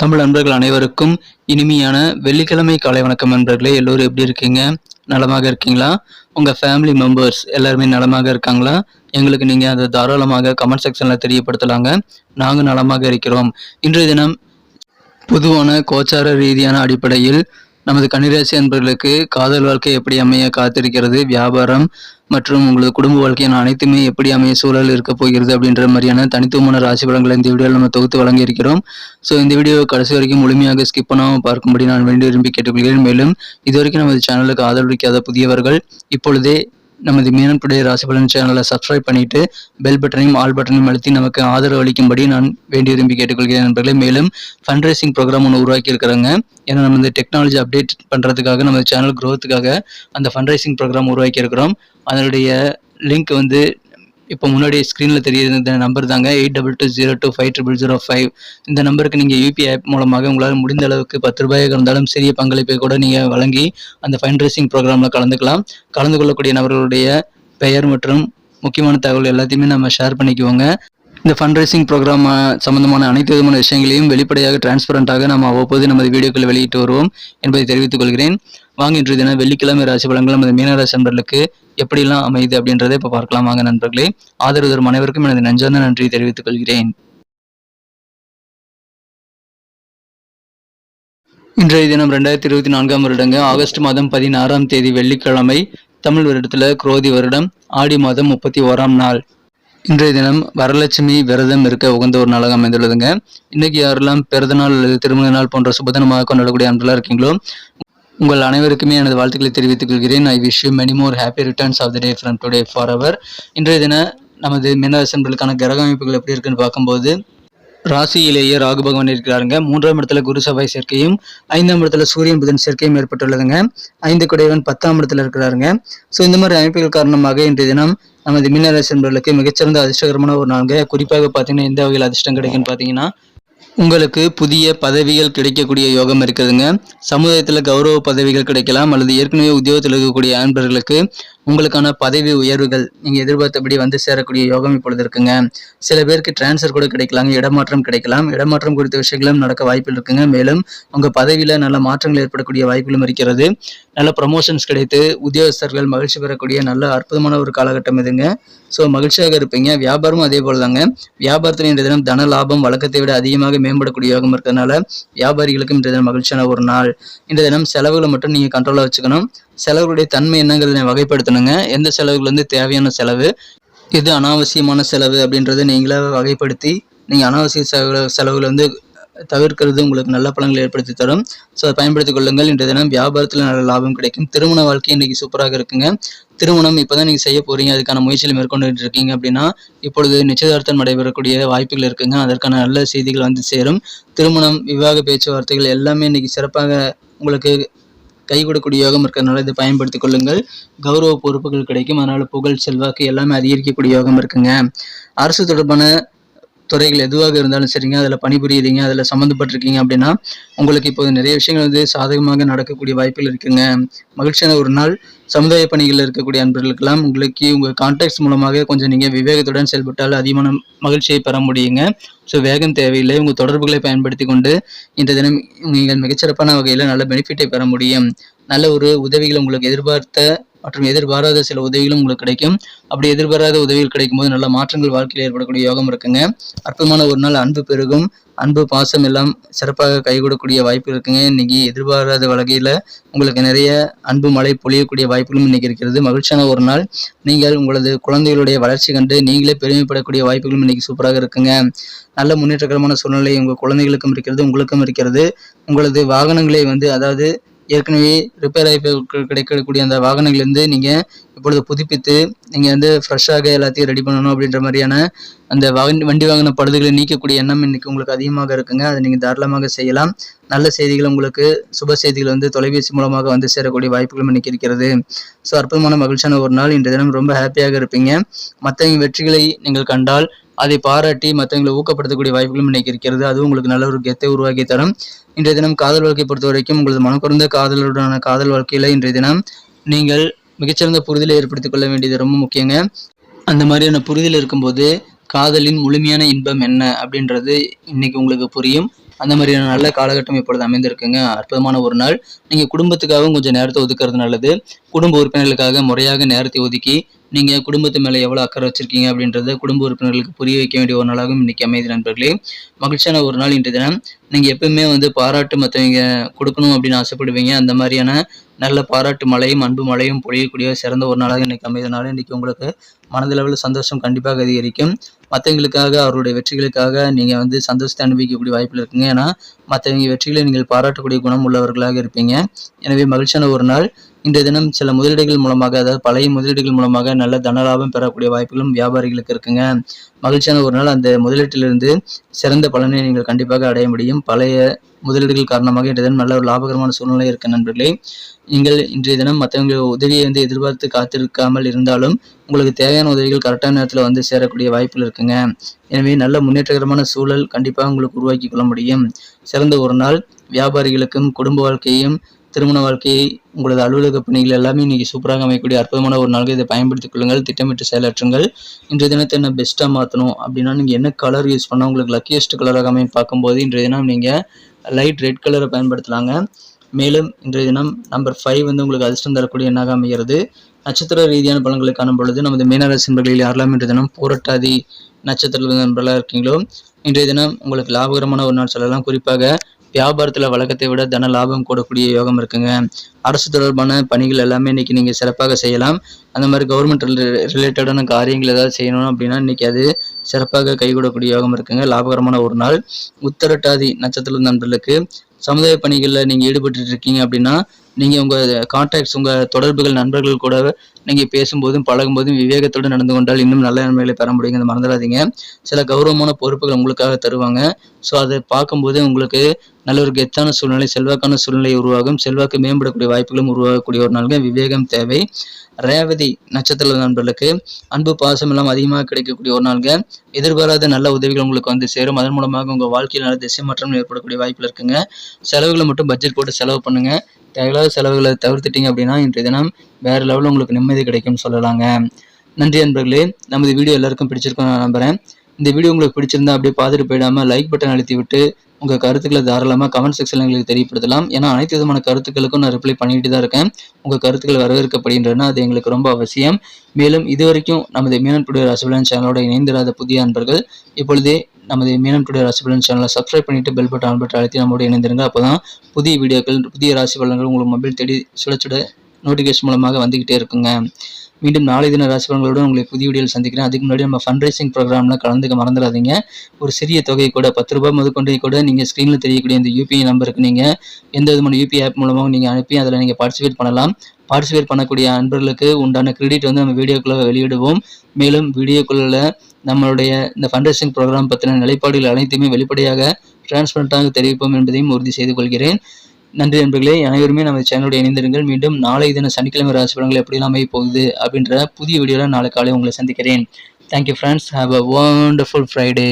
தமிழ் நண்பர்கள் அனைவருக்கும் இனிமையான வெள்ளிக்கிழமை காலை வணக்கம் நண்பர்களே எல்லோரும் எப்படி இருக்கீங்க? நலமாக இருக்கீங்களா? உங்கள் ஃபேமிலி மெம்பர்ஸ் எல்லாருமே நலமாக இருக்காங்களா? எங்களுக்கு நீங்கள் அதை தாராளமாக கமெண்ட் செக்ஷனில் தெரியப்படுத்தலாங்க. நாங்கள் நலமாக இருக்கிறோம். இன்றைய தினம் பொதுவான கோச்சார ரீதியான அடிப்படையில் நமது கன்னிராசி அன்பர்களுக்கு காதல் வாழ்க்கை எப்படி அமைய காத்திருக்கிறது வியாபாரம் மற்றும் உங்களது குடும்ப வாழ்க்கையான அனைத்துமே எப்படி அமைய சூழல் இருக்க போகிறது அப்படின்ற மாதிரியான தனித்துவமான ராசி பலன்களை இந்த வீடியோவில் நம்ம தொகுத்து வழங்கி இருக்கிறோம் ஸோ இந்த வீடியோ கடைசி வரைக்கும் முழுமையாக ஸ்கிப் பண்ணாமல் பார்க்கும்படி நான் வேண்டி விரும்பி கேட்டுக்கொள்கிறேன். மேலும் இதுவரைக்கும் நமது சேனலுக்கு ஆதரவளிக்காத புதியவர்கள் இப்பொழுதே நமது மீனன்புடைய ராசி பலன் சேனலை சப்ஸ்கிரைப் பண்ணிட்டு பெல் பட்டனையும் ஆல் பட்டனையும் அழுத்தி நமக்கு ஆதரவு அளிக்கும்படி நான் வேண்டி விரும்பி கேட்டுக்கொள்கிறேன் நண்பர்களே. மேலும் ஃபண்ட் ரைசிங் ப்ரோக்ராம் ஒன்று உருவாக்கி இருக்கிறாங்க. ஏன்னா நம்ம இந்த டெக்னாலஜி அப்டேட் பண்ணுறதுக்காக நம்ம சேனல் க்ரோத்துக்காக அந்த ஃபண்ட் ரைசிங் ப்ரோக்ராம் உருவாக்கி இருக்கிறோம். அதனுடைய லிங்க் வந்து இப்போ முன்னாடி ஸ்க்ரீனில் தெரியுது இந்த நம்பர் தாங்க eight double two zero two five triple zero five இந்த நம்பருக்கு நீங்கள் யூபிஐ ஆப் மூலமாக உங்களால் முடிந்த அளவுக்கு பத்து ரூபாயாக இருந்தாலும் சிறிய பங்களிப்பை கூட நீங்கள் வழங்கி அந்த ஃபண்ட் ரைசிங் ப்ரோக்ராமில் கலந்துக்கலாம். கலந்து கொள்ளக்கூடிய நபர்களுடைய பெயர் மற்றும் முக்கியமான தகவல் எல்லாத்தையுமே நம்ம ஷேர் பண்ணிக்குவோங்க. இந்த ஃபண்ட் ரைசிங் ப்ரோக்ராம் சம்பந்தமான அனைத்து விதமான விஷயங்களையும் வெளிப்படையாக டிரான்ஸ்பரண்டாக நாம் அவ்வப்போது நமது வீடியோக்கள் வெளியிட்டு வருவோம் என்பதை தெரிவித்துக் கொள்கிறேன். வாங்க இன்றைய தினம் வெள்ளிக்கிழமை ராசி பலன்கள் நமது மீனராசி நண்பர்களுக்கு எப்படிலாம் அமையுது அப்படின்றத இப்போ பார்க்கலாம். வாங்க நண்பர்களே ஆதரவு தரும் அனைவருக்கும் எனது நெஞ்சார்ந்த நன்றியை தெரிவித்துக் கொள்கிறேன். இன்றைய தினம் ரெண்டாயிரத்தி இருபத்தி நான்காம் வருடங்க ஆகஸ்ட் மாதம் பதினாறாம் தேதி வெள்ளிக்கிழமை தமிழ் வருடத்துல குரோதி வருடம் ஆடி மாதம் முப்பத்தி ஓராம் நாள். இன்றைய தினம் வரலட்சுமி விரதம் இருக்க உகந்த ஒரு நாளாக அமைந்துள்ளதுங்க. இன்னைக்கு யாரெல்லாம் பிறந்த நாள் அல்லது திருமண நாள் போன்ற சுபதினமாக கொண்டாடக்கூடிய அன்பெல்லாம் இருக்கீங்களோ உங்கள் அனைவருக்குமே எனது வாழ்த்துக்களை தெரிவித்துக் கொள்கிறேன். I wish you many more happy returns of the day from today for our இன்றைய தின நமது மீனராசன்களுக்கான கிரக அமைப்புகள் எப்படி இருக்குன்னு பார்க்கும்போது ராசியிலேயே ராகு பகவான் இருக்கிறாருங்க. மூன்றாம் இடத்துல குரு செவ்வாய் சேர்க்கையும் ஐந்தாம் இடத்துல சூரியன் புதன் சேர்க்கையும் ஏற்பட்டுள்ளதுங்க. ஐந்து குடையவன் பத்தாம் இடத்துல இருக்கிறாருங்க. ஸோ இந்த மாதிரி அமைப்புகள் காரணமாக இன்றைய தினம் நமது மீனராசி என்பவர்களுக்கு மிகச்சிறந்த அதிர்ஷ்டகரமான ஒரு நான்கு குறிப்பாக பார்த்தீங்கன்னா எந்த வகையில் அதிர்ஷ்டம் கிடைக்குன்னு பார்த்தீங்கன்னா உங்களுக்கு புதிய பதவிகள் கிடைக்கக்கூடிய யோகம் இருக்குதுங்க சமுதாயத்தில் கௌரவ பதவிகள் கிடைக்கலாம். அல்லது ஏற்கனவே உத்தியோகத்தில் இருக்கக்கூடிய அன்பர்களுக்கு உங்களுக்கான பதவி உயர்வுகள் நீங்கள் எதிர்பார்த்தபடி வந்து சேரக்கூடிய யோகம் இப்பொழுது இருக்குங்க. சில பேருக்கு டிரான்ஸ்ஃபர் கூட கிடைக்கலாங்க இடமாற்றம் கிடைக்கலாம். இடமாற்றம் குறித்த விஷயங்களும் நடக்க வாய்ப்பில் இருக்குங்க. மேலும் உங்கள் பதவியில் நல்ல மாற்றங்கள் ஏற்படக்கூடிய வாய்ப்புகளும் இருக்கிறது. நல்ல ப்ரமோஷன்ஸ் கிடைத்து உத்தியோகஸ்தர்கள் மகிழ்ச்சி பெறக்கூடிய நல்ல அற்புதமான ஒரு காலகட்டம் இதுங்க. ஸோ மகிழ்ச்சியாக இருப்பீங்க. வியாபாரமும் அதே போல தாங்க வியாபாரத்தில் இன்றைய தினம் தன லாபம் வழக்கத்தை விட அதிகமாக மேம்படக்கூடிய யோகம் இருக்கிறதுனால வியாபாரிகளுக்கும் இன்றைய தினம் மகிழ்ச்சியான ஒரு நாள். இன்றைய தினம் செலவுகளை மட்டும் நீங்கள் கண்ட்ரோலாக வச்சுக்கணும். செலவுகளுடைய தன்மை என்னங்கிறத வகைப்படுத்தணுங்க. எந்த செலவுகள் வந்து தேவையான செலவு? எது அனாவசியமான செலவு அப்படின்றத நீங்களே வகைப்படுத்தி நீங்கள் அனாவசிய செலவு செலவுகளை வந்து தவிர்க்கிறது உங்களுக்கு நல்ல பலன்களை ஏற்படுத்தி தரும். ஸோ அதை பயன்படுத்திக் கொள்ளுங்கள். இன்றைய தினம் வியாபாரத்தில் நல்ல லாபம் கிடைக்கும். திருமண வாழ்க்கை இன்றைக்கி சூப்பராக இருக்குங்க. திருமணம் இப்போ தான் நீங்கள் செய்ய போகிறீங்க அதுக்கான முயற்சியில் மேற்கொண்டு இருக்கீங்க அப்படின்னா இப்பொழுது நிச்சயதார்த்தம் நடைபெறக்கூடிய வாய்ப்புகள் இருக்குங்க. அதற்கான நல்ல செய்திகள் வந்து சேரும். திருமணம் விவாக பேச்சுவார்த்தைகள் எல்லாமே இன்றைக்கி சிறப்பாக உங்களுக்கு கை கொடுக்கக்கூடிய யோகம் இருக்கிறதுனால இதை பயன்படுத்திக் கொள்ளுங்கள். கௌரவ பொறுப்புகள் கிடைக்கும். அதனால புகழ் செல்வாக்கு எல்லாமே அதிகரிக்கக்கூடிய யோகம் இருக்குங்க. அரசு தொடர்பான துறைகள் எதுவாக இருந்தாலும் சரிங்க அதில் பணிபுரியுறீங்க அதில் சம்மந்தப்பட்டிருக்கீங்க அப்படின்னா உங்களுக்கு இப்போது நிறைய விஷயங்கள் வந்து சாதகமாக நடக்கக்கூடிய வாய்ப்புகள் இருக்குங்க. மகிழ்ச்சியான ஒரு நாள். சமுதாய பணிகளில் இருக்கக்கூடிய அன்பர்களுக்கெல்லாம் உங்களுக்கு உங்கள் கான்டாக்ட்ஸ் மூலமாக கொஞ்சம் நீங்கள் விவேகத்துடன் செயல்பட்டால் அதிகமான மகிழ்ச்சியை பெற முடியுங்க. ஸோ வேகம் தேவையில்லை. உங்கள் தொடர்புகளை பயன்படுத்தி கொண்டு இந்த தினம் நீங்கள் மிகச்சிறப்பான வகையில் நல்ல பெனிஃபிட்டை பெற முடியும். நல்ல ஒரு உதவிகள் உங்களுக்கு எதிர்பார்த்த மற்றும் எதிர்பாராத சில உதவிகளும் உங்களுக்கு கிடைக்கும். அப்படி எதிர்பாராத உதவிகள் கிடைக்கும் போது நல்ல மாற்றங்கள் வாழ்க்கையில் ஏற்படக்கூடிய யோகம் இருக்குங்க. அற்புதமான ஒரு நாள் அன்பு பெருகும். அன்பு பாசம் எல்லாம் சிறப்பாக கைகூடக்கூடிய வாய்ப்பு இருக்குங்க. இன்னைக்கு எதிர்பாராத வகையில் உங்களுக்கு நிறைய அன்பு மழை பொழியக்கூடிய வாய்ப்புகளும் இன்னைக்கு இருக்கிறது. மகிழ்ச்சியான ஒரு நாள். நீங்கள் உங்களது குழந்தைகளுடைய வளர்ச்சி கண்டு நீங்களே பெருமைப்படக்கூடிய வாய்ப்புகளும் இன்னைக்கு சூப்பராக இருக்குங்க. நல்ல முன்னேற்றகரமான சூழ்நிலை உங்கள் குழந்தைகளுக்கும் இருக்கிறது உங்களுக்கும் இருக்கிறது. உங்களது வாகனங்களை வந்து அதாவது ஏற்கனவே ரிப்பேர் ஆகி கிடைக்கக்கூடிய அந்த வாகனங்கள்லேருந்து நீங்கள் இப்பொழுது புதுப்பித்து நீங்கள் வந்து ஃப்ரெஷ்ஷாக எல்லாத்தையும் ரெடி பண்ணணும் அப்படின்ற மாதிரியான அந்த வண்டி வண்டி வாகன பழுதுகளை நீக்கக்கூடிய எண்ணம் இன்றைக்கி உங்களுக்கு அதிகமாக இருக்குங்க. அதை நீங்கள் தாராளமாக செய்யலாம். நல்ல செய்திகள் உங்களுக்கு சுப செய்திகள் வந்து தொலைபேசி மூலமாக வந்து சேரக்கூடிய வாய்ப்புகளும் இன்றைக்கி இருக்கிறது. ஸோ அற்புதமான மகிழ்ச்சியான ஒரு நாள். இன்றைய தினம் ரொம்ப ஹாப்பியாக இருப்பீங்க. மற்றவங்க வெற்றிகளை நீங்கள் கண்டால் அதை பாராட்டி மற்றவங்களை ஊக்கப்படுத்தக்கூடிய வாய்ப்புகளும் இன்னைக்கு இருக்கிறது. அதுவும் உங்களுக்கு நல்ல ஒரு கெத்தை உருவாக்கி தரும். இன்றைய தினம் காதல் வாழ்க்கை பொறுத்த வரைக்கும் உங்களது மனக்குறந்த காதலுடனான காதல் வாழ்க்கையில் இன்றைய தினம் நீங்கள் மிகச்சிறந்த புரிதலை ஏற்படுத்திக் கொள்ள வேண்டியது ரொம்ப முக்கியங்க. அந்த மாதிரியான புரிதல் இருக்கும்போது காதலின் முழுமையான இன்பம் என்ன அப்படின்றது இன்னைக்கு உங்களுக்கு புரியும். அந்த மாதிரியான நல்ல காலகட்டம் இப்பொழுது அமைந்திருக்குங்க. அற்புதமான ஒரு நாள். நீங்கள் குடும்பத்துக்காகவும் கொஞ்சம் நேரத்தை ஒதுக்குறது நல்லது. குடும்ப உறுப்பினர்களுக்காக முறையாக நேரத்தை ஒதுக்கி நீங்கள் குடும்பத்து மேலே எவ்வளோ அக்கறை வச்சுருக்கீங்க அப்படின்றத குடும்ப உறுப்பினர்களுக்கு புரிய வைக்க வேண்டிய ஒரு நாளாகவும் இன்றைக்கி அமைதி நண்பர்களே. மகிழ்ச்சியான ஒரு நாள் இன்றைய தினம். நீங்கள் எப்பவுமே வந்து பாராட்டு மற்றவங்க கொடுக்கணும் அப்படின்னு ஆசைப்படுவீங்க. அந்த மாதிரியான நல்ல பாராட்டு மழையும் அன்பு மழையும் பொழியக்கூடிய சிறந்த ஒரு நாளாக இன்றைக்கி அமைதனால இன்னைக்கு உங்களுக்கு மனதளவில் சந்தோஷம் கண்டிப்பாக அதிகரிக்கும். மற்றவங்களுக்காக அவருடைய வெற்றிகளுக்காக நீங்கள் வந்து சந்தோஷத்தை அனுபவிக்கக்கூடிய வாய்ப்பில் இருக்குங்க. ஏன்னா மற்றவங்க வெற்றிகளை நீங்கள் பாராட்டக்கூடிய குணம் உள்ளவர்களாக இருப்பீங்க. எனவே மகிழ்ச்சியான ஒரு நாள். இன்றைய தினம் சில முதலீடுகள் மூலமாக அதாவது பழைய முதலீடுகள் மூலமாக நல்ல தனலாபம் பெறக்கூடிய வாய்ப்புகளும் வியாபாரிகளுக்கு இருக்குங்க. மகிழ்ச்சியான ஒரு நாள். அந்த முதலீட்டிலிருந்து சிறந்த பலனை நீங்கள் கண்டிப்பாக அடைய முடியும். பழைய முதலீடுகள் காரணமாக இன்றைய தினம் நல்ல ஒரு லாபகரமான சூழ்நிலை இருக்கு நண்பர்களே. நீங்கள் இன்றைய தினம் மற்றவங்க உதவியை வந்து எதிர்பார்த்து காத்திருக்காமல் இருந்தாலும் உங்களுக்கு தேவையான உதவிகள் கரெக்டான நேரத்தில் வந்து சேரக்கூடிய வாய்ப்புகள் இருக்குங்க. எனவே நல்ல முன்னேற்றகரமான சூழல் கண்டிப்பாக உங்களுக்கு உருவாக்கி கொள்ள முடியும். சிறந்த ஒரு நாள். வியாபாரிகளுக்கும் குடும்ப வாழ்க்கையும் திருமண வாழ்க்கையை உங்களது அலுவலக பணிகள் எல்லாமே இன்றைக்கி சூப்பராக அமையக்கூடிய அற்புதமான ஒரு நாளுக்கு இதை பயன்படுத்திக் கொள்ளுங்கள். திட்டமிட்டு செயலாற்றுங்கள். இன்றைய தினத்தை என்ன பெஸ்ட்டாக மாற்றணும் அப்படின்னா நீங்கள் என்ன கலர் யூஸ் பண்ணால் உங்களுக்கு லக்கியஸ்ட் கலராக அமையும் பார்க்கும்போது இன்றைய தினம் நீங்கள் லைட் ரெட் கலரை பயன்படுத்தலாங்க. மேலும் இன்றைய தினம் நம்பர் ஃபைவ் வந்து உங்களுக்கு அதிர்ஷ்டம் தரக்கூடிய எண்ணாக அமைகிறது. நட்சத்திர ரீதியான பலன்களை காணும் பொழுது நமது மீனராசி நண்பர்களில் யாரெல்லாம் இன்றைய தினம் போராட்டாதி நட்சத்திர நண்பர்களாக இருக்கீங்களோ இன்றைய தினம் உங்களுக்கு லாபகரமான ஒரு நாள் சொல்லலாம். குறிப்பாக வியாபாரத்தில் வழக்கத்தை விட தன லாபம் கூடக்கூடிய யோகம் இருக்குங்க. அரசு தொடர்பான பணிகள் எல்லாமே இன்னைக்கு நீங்கள் சிறப்பாக செய்யலாம். அந்த மாதிரி கவர்மெண்ட் ரிலேட்டடான காரியங்கள் ஏதாவது செய்யணும் அப்படின்னா இன்னைக்கு அது சிறப்பாக கைகூடக்கூடிய யோகம் இருக்குங்க. லாபகரமான ஒரு நாள். உத்தரட்டாதி நட்சத்திர நண்பர்களுக்கு சமுதாய பணிகளில் நீங்கள் ஈடுபட்டு இருக்கீங்க அப்படின்னா நீங்கள் உங்கள் கான்டாக்ட்ஸ் உங்கள் தொடர்புகள் நண்பர்கள் கூட நீங்கள் பேசும்போதும் பழகும்போதும் விவேகத்தோடு நடந்து கொண்டால் இன்னும் நல்ல நன்மைகளை பெற முடியுங்க மறந்துடாதீங்க. சில கௌரவமான பொறுப்புகள் உங்களுக்காக தருவாங்க. ஸோ அதை பார்க்கும்போது உங்களுக்கு நல்ல ஒரு கெத்தான சூழ்நிலை செல்வாக்கான சூழ்நிலை உருவாகும். செல்வாக்கு மேம்படக்கூடிய வாய்ப்புகளும் உருவாகக்கூடிய ஒரு நாளுங்க. விவேகம் தேவை. ரேவதி நட்சத்திர நண்பர்களுக்கு அன்பு பாசம் எல்லாம் அதிகமாக கிடைக்கக்கூடிய ஒரு நாளுங்க. எதிர்பாராத நல்ல உதவிகள் உங்களுக்கு வந்து சேரும். அதன் மூலமாக உங்கள் வாழ்க்கையில் நல்ல திசை மாற்றம் ஏற்படக்கூடிய வாய்ப்பில் இருக்குங்க. செலவுகளை மட்டும் பட்ஜெட் போட்டு செலவு பண்ணுங்கள் தேவையில்லாத செலவுகளை தவிர்த்துட்டீங்க அப்படின்னா இன்றைய தினம் வேறு லெவலில் உங்களுக்கு நிம்மதி கிடைக்கும்னு சொல்லலாங்க. நன்றி நண்பர்களே நமது வீடியோ எல்லாருக்கும் பிடிச்சிருக்கோம் நான் நம்புறேன். இந்த வீடியோ உங்களுக்கு பிடிச்சிருந்தா அப்படியே பார்த்துட்டு போயிடாம லைக் பட்டன் அழுத்தி விட்டு உங்கள் கருத்துக்களை தாராளமாக கமெண்ட் செக்ஷனில் எங்களுக்கு தெரியப்படுத்தலாம். ஏன்னா அனைத்து விதமான கருத்துக்களுக்கும் நான் ரிப்ளை பண்ணிட்டு தான் இருக்கேன். உங்கள் கருத்துக்கள் வரவேற்கப்படுகின்றன. அது எங்களுக்கு ரொம்ப அவசியம். மேலும் இதுவரைக்கும் நமது மீனம் டுடே ரசபலன் சேனலோட இணைந்திராத புதிய அன்பர்கள் இப்பொழுதே நமது மீனம் டுடே ராசிபலன் சேனலை சப்ஸ்கிரைப் பண்ணிட்டு பெல் பட்டன் ஆன் பட்டன் அழுத்தி நம்மளோட இணைந்திருங்க. அப்போ தான் புதிய வீடியோக்கள் புதிய ராசி பலன்கள் உங்களுக்கு மொபைல் தேடி சுட சுட நோட்டிஃபிகேஷன் மூலமாக வந்துக்கிட்டே இருக்குங்க. மீண்டும் நாளை தின ராசிபலன்களுடன் உங்களை புதிய வீடியோவில் சந்திக்கிறேன். அதுக்கு முன்னாடி நம்ம ஃபண்ட் ரைசிங் ப்ரோக்ராமில் கலந்துக்க மறந்துடாதீங்க. ஒரு சிறிய தொகை கூட பத்து ரூபாய் முதற்கொண்டே கூட நீங்கள் ஸ்க்ரீனில் தெரியக்கூடிய இந்த யூபிஐ நம்பருக்கு நீங்கள் எந்த விதமான யூபிஐ ஆப் மூலமாக நீங்கள் அனுப்பி அதில் நீங்கள் பார்ட்டிசிபேட் பண்ணலாம். பார்ட்டிசிபேட் பண்ணக்கூடிய அன்பர்களுக்கு உண்டான கிரெடிட் வந்து நம்ம வீடியோக்குள்ளே வெளியிடுவோம். மேலும் வீடியோக்குள்ள நம்மளுடைய இந்த ஃபண்ட்ரைசிங் ப்ரோக்ராம் பற்றின நிலைப்பாடுகள் அனைத்துமே வெளிப்படையாக டிரான்ஸ்பரண்டாக தெரிவிப்போம் என்பதையும் உறுதி செய்து கொள்கிறேன். நன்றி நண்பர்களே அனைவருமே நம்ம சேனலுடைய இணைந்திருங்கள். மீண்டும் நாளை தின சனிக்கிழமை ராசி பலன்கள் எப்படிலாம் அமைய போகுது அப்படின்ற புதிய வீடியோவில் நாளை காலை உங்களை சந்திக்கிறேன். Thank you friends have a wonderful Friday